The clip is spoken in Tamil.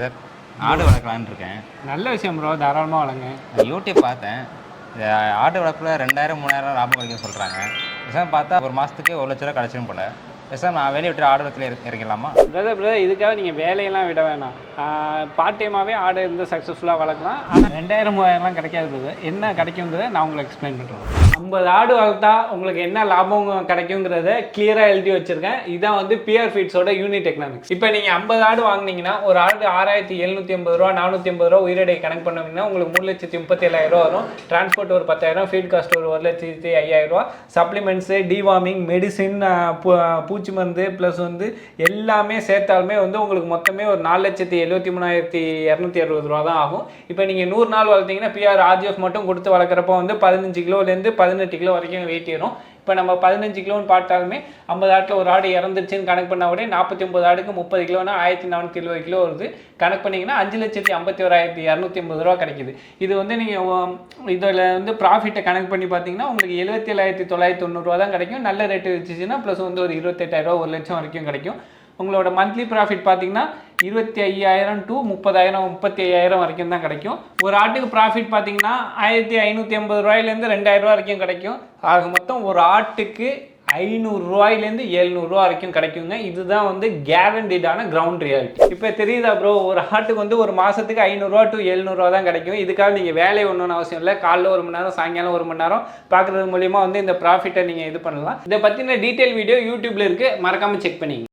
பிரதர் ஆடு வளர்க்கலான்னு இருக்கேன். நல்ல விஷயம் ப்ரோ தாராளமாக வளங்க நான் யூடியூப் பார்த்தேன். இந்த ஆடு வளர்ப்பில் ரெண்டாயிரம் மூணாயிரம் லாபம் கிடைக்கும்னு சொல்கிறாங்க பேசாம பார்த்தா ஒரு மாதத்துக்கு ஒரு லட்ச ரூபா கிடைச்சிடும் போல. பேசாம நான் வெளியே விட்டு ஆடு இறக்க- இறங்கிடலாமா பிரதர் பிரதர் இதுக்காக நீங்கள் வேலையெல்லாம் விட வேணாம். பார்ட் டைமாகவே ஆடு இருந்து சக்ஸஸ்ஃபுல்லாக வளர்க்கலாம். ஆனால் ரெண்டாயிரம் மூவாயிரம்லாம் கிடைக்காது என்ன கிடைக்குங்கிறத நான் உங்களுக்கு எக்ஸ்பிளைன் பண்ணுறேன் ஐம்பது ஆடு வளர்த்தா உங்களுக்கு என்ன லாபம் கிடைக்குங்கிறத கிளியராக எழுதி வச்சிருக்கேன். இதான் வந்து பிஆர் ஃபீட்ஸோட யூனிட் எக்கனாமிக்ஸ் இப்போ நீங்கள் ஐம்பது ஆடு வாங்குனீங்கன்னா ஒரு ஆடு ஆறாயிரத்தி எழுநூற்றி ஐம்பது ரூபா நானூற்றி ஐம்பது ரூபா உயிரடை கணக்கு பண்ணோம்னா உங்களுக்கு மூணு லட்சத்தி முப்பத்தி ஏழாயிரம் ரூபா வரும். டிரான்ஸ்போர்ட் ஒரு பத்தாயிரம் ஃபீட் காஸ்ட் ஒரு ஒரு லட்சத்தி ஐயாயிரம் ரூபா. சப்ளிமெண்ட்ஸு டிவார்மிங் மெடிசின் பூச்சி மருந்து ப்ளஸ் வந்து எல்லாமே சேர்த்தாலுமே வந்து உங்களுக்கு மொத்தமே ஒரு நாலு லட்சத்தி எழுபத்தி மூணாயிரத்தி இரநூத்தி அறுபது ரூபா தான் ஆகும். இப்போ நீங்கள் நூறு நாள் வளர்த்தீங்கன்னா பிஆர் ஆர்ஜிஎஃப் மட்டும் கொடுத்து வளர்க்குறப்போ வந்து பதினஞ்சு கிலோலேருந்து பதி பதினெட்டு கிலோ வரைக்கும் வெயிட் ஏறும் இப்போ நம்ம பதினஞ்சு கிலோன்னு பார்த்தாலுமே ஐம்பது ஆட்டில் ஒரு ஆடு இறந்துருச்சுன்னு கணக்கு பண்ணால் கூட நாற்பத்தி ஒம்பது ஆடுக்கு முப்பது கிலோனா ஆயிரத்தி நானூற்றி எழுபது கிலோ வருது. கணக்கு பண்ணிங்கன்னா அஞ்சு லட்சத்தி ஐம்பத்தி ஓராயிரத்தி இரநூத்தி ஐம்பது ரூபா கிடைக்குது. இது வந்து நீங்கள் இதில் வந்து ப்ராஃபிட்டை கணக்கு பண்ணி பார்த்தீங்கன்னா உங்களுக்கு எழுபத்தி ஏழாயிரத்தி தொள்ளாயிரத்தி தொண்ணூறுரூவா தான் கிடைக்கும். நல்ல ரேட்டு வச்சுச்சுன்னா ப்ளஸ் வந்து ஒரு இருபத்தெட்டாயிரம் ஒரு லட்சம் வரைக்கும் கிடைக்கும். உங்களோட மந்த்லி ப்ராஃபிட் பார்த்தீங்கன்னா இருபத்தி ஐயாயிரம் டு முப்பதாயிரம் முப்பத்தி ஐயாயிரம் வரைக்கும் தான் கிடைக்கும். ஒரு ஆட்டுக்கு ப்ராஃபிட் பார்த்தீங்கன்னா ஆயிரத்தி ஐநூற்றி ஐம்பது ரூபாயிலேருந்து ரெண்டாயிரம் ரூபா வரைக்கும் கிடைக்கும். ஆக மொத்தம் ஒரு ஆட்டுக்கு ஐநூறுரூவாயிலேருந்து எழுநூறுரூவா வரைக்கும் கிடைக்குங்க. இதுதான் வந்து கேரண்டிடான கிரவுண்ட் ரியாலிட்டி இப்போ தெரியுதா ப்ரோ ஒரு ஆட்டுக்கு வந்து ஒரு மாதத்துக்கு ஐநூறுரூவா டு எழுநூறுவா தான் கிடைக்கும். இதுக்காக நீங்கள் வேலை ஒன்றும் அவசியம் இல்லை. காலைல ஒரு மணி நேரம் சாயங்காலம் ஒரு மணி நேரம் பார்க்குறது மூலியமாக வந்து இந்த ப்ராஃபிட்டை நீங்கள் இது பண்ணலாம். இதை பற்றின டீட்டெயில் வீடியோ யூடியூப்பில் இருக்குது மறக்காமல் செக் பண்ணிங்க